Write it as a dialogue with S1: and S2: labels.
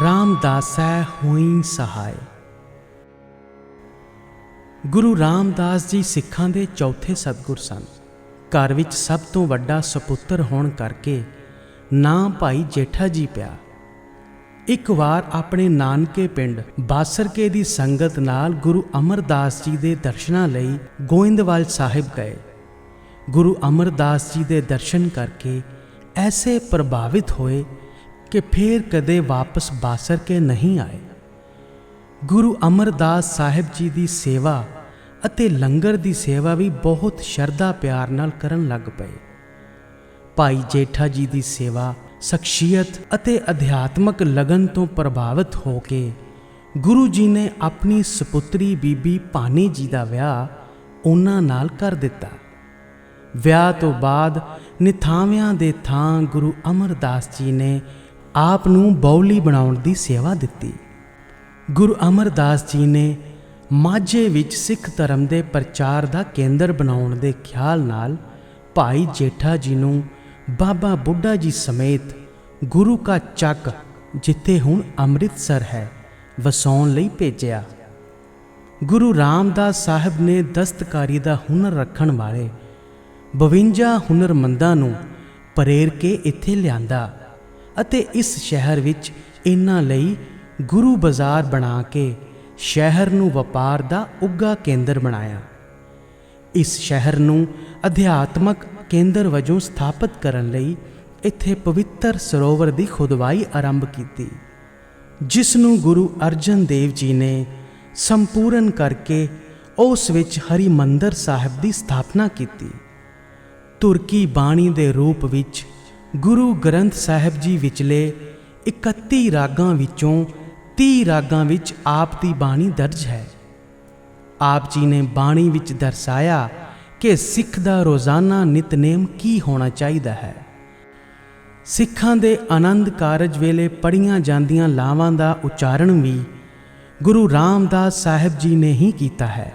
S1: ਰਾਮਦਾਸੈ ਹੋਈ ਸਹਾਇ। ਗੁਰੂ ਰਾਮਦਾਸ ਜੀ ਸਿੱਖਾਂ ਦੇ ਚੌਥੇ ਸਤਿਗੁਰ ਸਨ। ਘਰ ਵਿੱਚ ਸਭ ਤੋਂ ਵੱਡਾ ਸੁਪੁੱਤਰ ਹੋਣ ਕਰਕੇ ਨਾਂ ਭਾਈ ਜੇਠਾ ਜੀ ਪਿਆ। ਇੱਕ ਵਾਰ ਆਪਣੇ ਨਾਨਕੇ ਪਿੰਡ ਬਾਸਰਕੇ ਦੀ ਸੰਗਤ ਨਾਲ ਗੁਰੂ ਅਮਰਦਾਸ ਜੀ ਦੇ ਦਰਸ਼ਨਾਂ ਲਈ ਗੋਇੰਦਵਾਲ ਸਾਹਿਬ ਗਏ। ਗੁਰੂ ਅਮਰਦਾਸ ਜੀ ਦੇ ਦਰਸ਼ਨ ਕਰਕੇ ਐਸੇ ਪ੍ਰਭਾਵਿਤ ਹੋਏ ਕਿ ਫੇਰ ਕਦੇ ਵਾਪਸ ਬਾਸਰਕੇ ਨਹੀਂ ਆਏ। ਗੁਰੂ ਅਮਰਦਾਸ ਸਾਹਿਬ ਜੀ ਦੀ ਸੇਵਾ ਅਤੇ ਲੰਗਰ ਦੀ ਸੇਵਾ ਵੀ ਬਹੁਤ ਸ਼ਰਧਾ ਪਿਆਰ ਨਾਲ ਕਰਨ ਲੱਗ ਪਏ। ਭਾਈ ਜੇਠਾ ਜੀ ਦੀ ਸੇਵਾ ਸ਼ਖਸੀਅਤ ਅਤੇ ਅਧਿਆਤਮਕ ਲਗਨ ਤੋਂ ਪ੍ਰਭਾਵਿਤ ਹੋ ਕੇ ਗੁਰੂ ਜੀ ਨੇ ਆਪਣੀ ਸੁਪੁੱਤਰੀ ਬੀਬੀ ਭਾਨੀ ਜੀ ਦਾ ਵਿਆਹ ਉਹਨਾਂ ਨਾਲ ਕਰ ਦਿੱਤਾ। ਵਿਆਹ ਤੋਂ ਬਾਅਦ ਨਿਥਾਵਿਆਂ ਦੇ ਥਾਂ ਗੁਰੂ ਅਮਰਦਾਸ ਜੀ ਨੇ ਆਪ ਨੂੰ ਬੌਲੀ ਬਣਾਉਣ ਦੀ ਸੇਵਾ ਦਿੱਤੀ। ਗੁਰੂ ਅਮਰਦਾਸ ਜੀ ਨੇ ਮਾਝੇ ਵਿੱਚ ਸਿੱਖ ਧਰਮ ਦੇ ਪ੍ਰਚਾਰ ਦਾ ਕੇਂਦਰ ਬਣਾਉਣ ਦੇ ਖਿਆਲ ਨਾਲ ਭਾਈ ਜੇਠਾ ਜੀ ਨੂੰ ਬਾਬਾ ਬੁੱਢਾ ਜੀ ਸਮੇਤ ਗੁਰੂ ਕਾ ਚੱਕ, ਜਿੱਥੇ ਹੁਣ ਅੰਮ੍ਰਿਤਸਰ ਹੈ, ਵਸਾਉਣ ਲਈ ਭੇਜਿਆ। ਗੁਰੂ ਰਾਮਦਾਸ ਸਾਹਿਬ ਨੇ ਦਸਤਕਾਰੀ ਦਾ ਹੁਨਰ ਰੱਖਣ ਵਾਲੇ 52 ਹੁਨਰਮੰਦਾਂ ਨੂੰ ਪ੍ਰੇਰ ਕੇ ਇੱਥੇ ਲਿਆਂਦਾ। ਅਤੇ ਇਸ ਸ਼ਹਿਰ ਵਿੱਚ ਇਹਨਾਂ ਲਈ ਗੁਰੂ ਬਾਜ਼ਾਰ ਬਣਾ ਕੇ ਸ਼ਹਿਰ ਨੂੰ ਵਪਾਰ ਦਾ ਉੱਗਾ ਕੇਂਦਰ ਬਣਾਇਆ। ਇਸ ਸ਼ਹਿਰ ਨੂੰ ਅਧਿਆਤਮਕ ਕੇਂਦਰ ਵਜੋਂ ਸਥਾਪਿਤ ਕਰਨ ਲਈ ਇੱਥੇ ਪਵਿੱਤਰ ਸਰੋਵਰ ਦੀ ਖੁਦਵਾਈ ਆਰੰਭ ਕੀਤੀ, ਜਿਸ ਨੂੰ ਗੁਰੂ ਅਰਜਨ ਦੇਵ ਜੀ ਨੇ ਸੰਪੂਰਨ ਕਰਕੇ ਉਸ ਵਿੱਚ ਹਰੀ ਮੰਦਰ ਸਾਹਿਬ ਦੀ ਸਥਾਪਨਾ ਕੀਤੀ। ਤੁਰਕੀ ਬਾਣੀ ਦੇ ਰੂਪ ਵਿੱਚ ਗੁਰੂ ਗ੍ਰੰਥ ਸਾਹਿਬ ਜੀ ਵਿਚਲੇ 31 ਰਾਗਾਂ ਵਿੱਚੋਂ 30 ਰਾਗਾਂ ਵਿੱਚ ਆਪ ਦੀ ਬਾਣੀ ਦਰਜ ਹੈ। ਆਪ ਜੀ ਨੇ ਬਾਣੀ ਵਿੱਚ ਦਰਸਾਇਆ ਕਿ ਸਿੱਖ ਦਾ ਰੋਜ਼ਾਨਾ ਨਿਤਨੇਮ ਕੀ ਹੋਣਾ ਚਾਹੀਦਾ ਹੈ। ਸਿੱਖਾਂ ਦੇ ਆਨੰਦ ਕਾਰਜ ਵੇਲੇ ਪੜੀਆਂ ਜਾਂਦੀਆਂ ਲਾਵਾਂ ਦਾ ਉਚਾਰਨ ਵੀ ਗੁਰੂ ਰਾਮਦਾਸ ਸਾਹਿਬ ਜੀ ਨੇ ਹੀ ਕੀਤਾ ਹੈ।